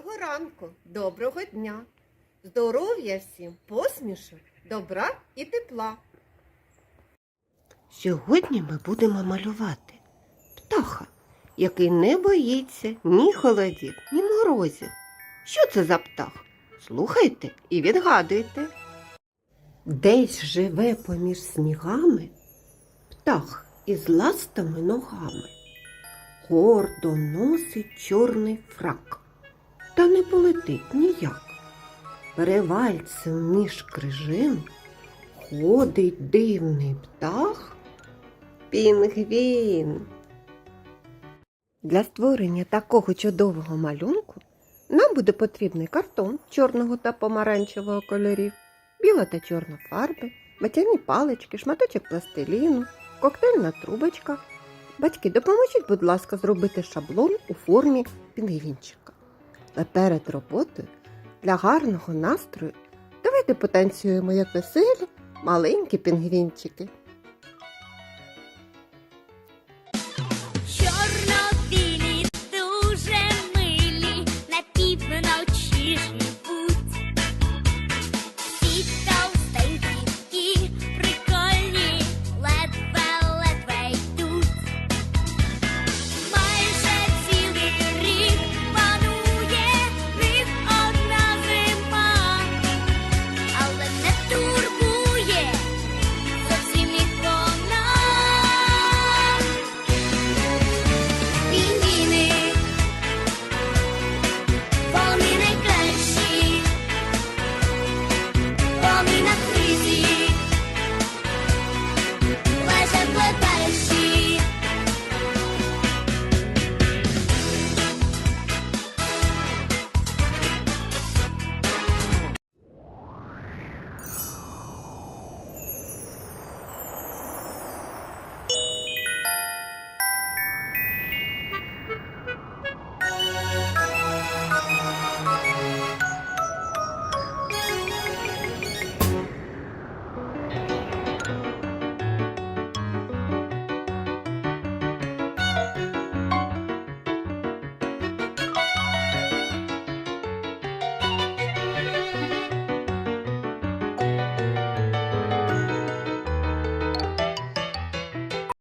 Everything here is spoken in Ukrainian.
ранку, доброго дня. Здоров'я всім, посмішок, добра і тепла. Сьогодні ми будемо малювати птаха, який не боїться ні холодів, ні морозів. Що це за птах? Слухайте і відгадуйте. Десь живе поміж снігами птах із ластами ногами. Гордо носить чорний фрак, та не полетить ніяк. Перевальцем між крижин ходить дивний птах пінгвін. Для створення такого чудового малюнку нам буде потрібний картон чорного та помаранчевого кольорів, біла та чорна фарби, батяні палички, шматочок пластиліну, коктейльна трубочка. Батьки, допоможіть, будь ласка, зробити шаблон у формі пінгвінчика. А перед роботою для гарного настрою давайте потанцюємо як веселі маленькі пінгвінчики.